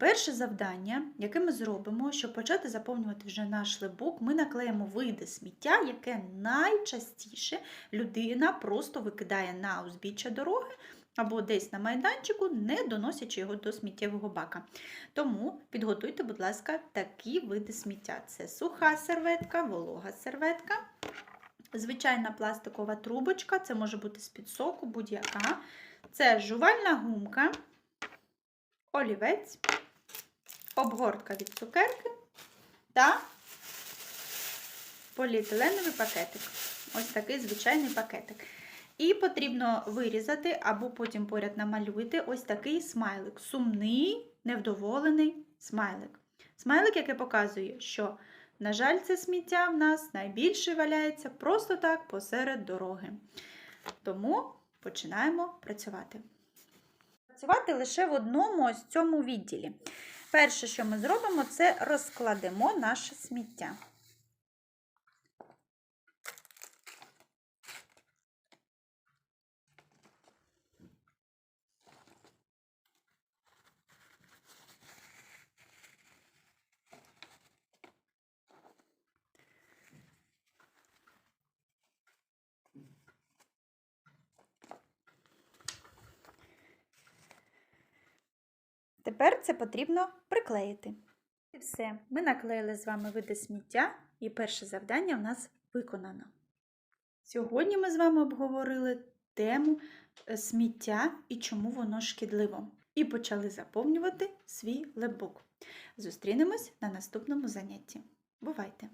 Перше завдання, яке ми зробимо, щоб почати заповнювати вже наш лебук, ми наклеїмо види сміття, яке найчастіше людина просто викидає на узбіччя дороги або десь на майданчику, не доносячи його до сміттєвого бака. Тому підготуйте, будь ласка, такі види сміття: це суха серветка, волога серветка, звичайна пластикова трубочка, це може бути з-під соку, будь-яка. Це жувальна гумка, олівець, обгортка від цукерки та поліетиленовий пакетик. Ось такий звичайний пакетик. І потрібно вирізати або потім поряд намалювати ось такий смайлик. Сумний, невдоволений смайлик. Смайлик, який показує, що, на жаль, це сміття в нас найбільше валяється просто так посеред дороги. Тому починаємо працювати. Працювати лише в одному ось цьому відділі. Перше, що ми зробимо, це розкладемо наше сміття. Тепер це потрібно приклеїти. І все, ми наклеїли з вами види сміття, і перше завдання в нас виконано. Сьогодні ми з вами обговорили тему е, сміття і чому воно шкідливо. І почали заповнювати свій лебук. Зустрінемось на наступному занятті. Бувайте!